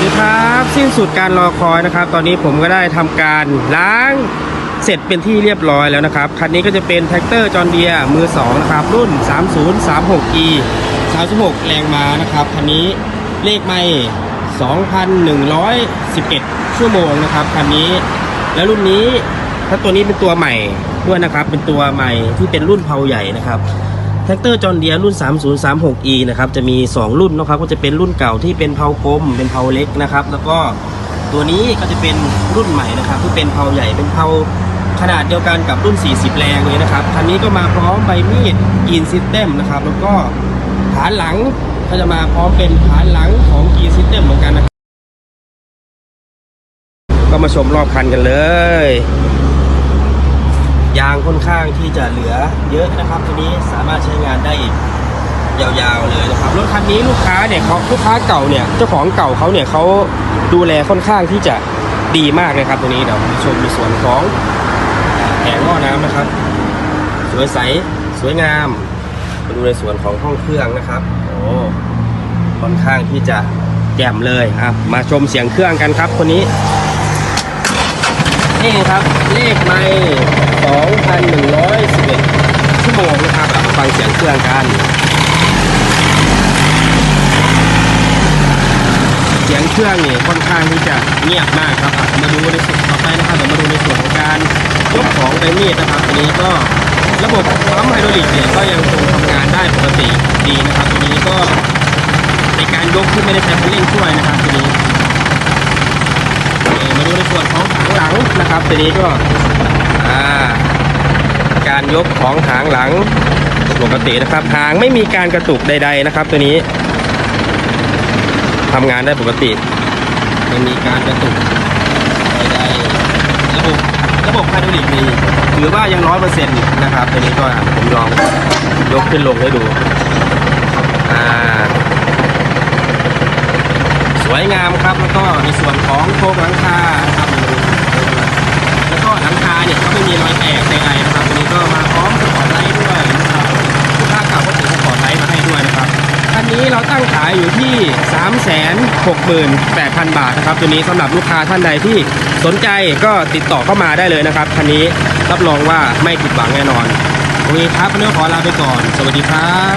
วัสดีครับสิ้นสุดการรอคอยนะครับ ตอนนี้ผมก็ได้ทำการล้างเสร็จเป็นที่เรียบร้อยแล้วนะครับคันนี้ก็จะเป็นแท็กเตอร์จอห์นเดียมือ2นะครับรุ่น 3036e 36 แรงม้านะครับคันนี้เลขไม่2,111 ชั่วโมงนะครับคันนี้แล้วรุ่นนี้ถ้าตัวนี้เป็นตัวใหม่ด้วยนะครับเป็นตัวใหม่ที่เป็นรุ่นเพาใหญ่นะครับ ท็กเตอร์จอห์นเดียรุ่น 3036e นะครับจะมี 2 รุ่นนะครับก็จะเป็นรุ่นเก่าที่เป็นเพากลมเป็นเพาเล็กนะครับ แล้วก็ตัวนี้ก็จะเป็นรุ่นใหม่นะครับ ที่เป็นเพาใหญ่เป็นเพาขนาดเดียวกันกับรุ่น 40 แรงเลยนะครับคันนี้ก็มาพร้อมใบมีดกีนซิสเต็มนะครับแล้วก็ฐานหลังก็จะมาพร้อมเป็นฐานหลังของกีนซิสเต็มเหมือนกันนะครับก็มาชมรอบคันกันเลย ยางค่อนข้างที่จะเหลือเยอะนะครับตัวนี้สามารถใช้งานได้ยาวๆเลยนะครับรถคันนี้ลูกค้าเนี่ยเขาลูกค้าเก่าเนี่ยเจ้าของเก่าเขาเนี่ยเขาดูแลค่อนข้างที่จะดีมากเลยครับตัวนี้เดี๋ยวมาชมในส่วนของแผงหม้อน้ำนะครับ สวยใสสวยงามมาดูในส่วนของห้องเครื่องนะครับโอ้ค่อนข้างที่จะแจ่มเลยอะมาชมเสียงเครื่องกันครับคนนี้นี่ครับเลขไม่2,111 ชั่วโมงนะครับเรามา ฟังเสียงเครื่องกัน เสียงเครื่องนี่ค่อนข้างที่จะเงียบมากครับมาดูในส่วนต่อไปนะครับเดี๋ยวมาดูในส่วนของการยกของใบมีดนะครับอันนี้ก็ระบบปั๊มไฮดรอลิกเนี่ยก็ยังคงทำงานได้ปกติดีนะครับตัวนี้ก็ในการยกที่ไม่ได้ใช้คันเร่งช่วยนะครับตัวนี้มาดูในส่วนของหางหลังนะครับตัวนี้ก็การยกของหางหลัง ปกตินะครับหางไม่มีการกระตุกใด ๆนะครับ ตัวนี้ทำงานได้ปกติไม่มีการกระตุกใดๆระบบระบบไฮดรอลิกนี่ถือว่ายังร้อยเปอร์เซ็นต์นะครับตัวนี้ก็ผมลองยกขึ้นลงให้ดูสวยงามครับแล้วก็ในส่วนของโครงหลังคาครับแล้วก็หลังคาเนี่ยก็ไม่มีรอยแตกใดๆนะครับตัวนี้ก็มา งขายอยู่ที่ 368,000 บาทนะครับ ตัวนี้สำหรับลูกค้าท่านใดที่สนใจก็ติดต่อเข้ามาได้เลยนะครับ คันนี้รับรองว่าไม่ผิดหวังแน่นอนวันนี้ครับวันนี้ขอลาไปก่อน สวัสดีครับ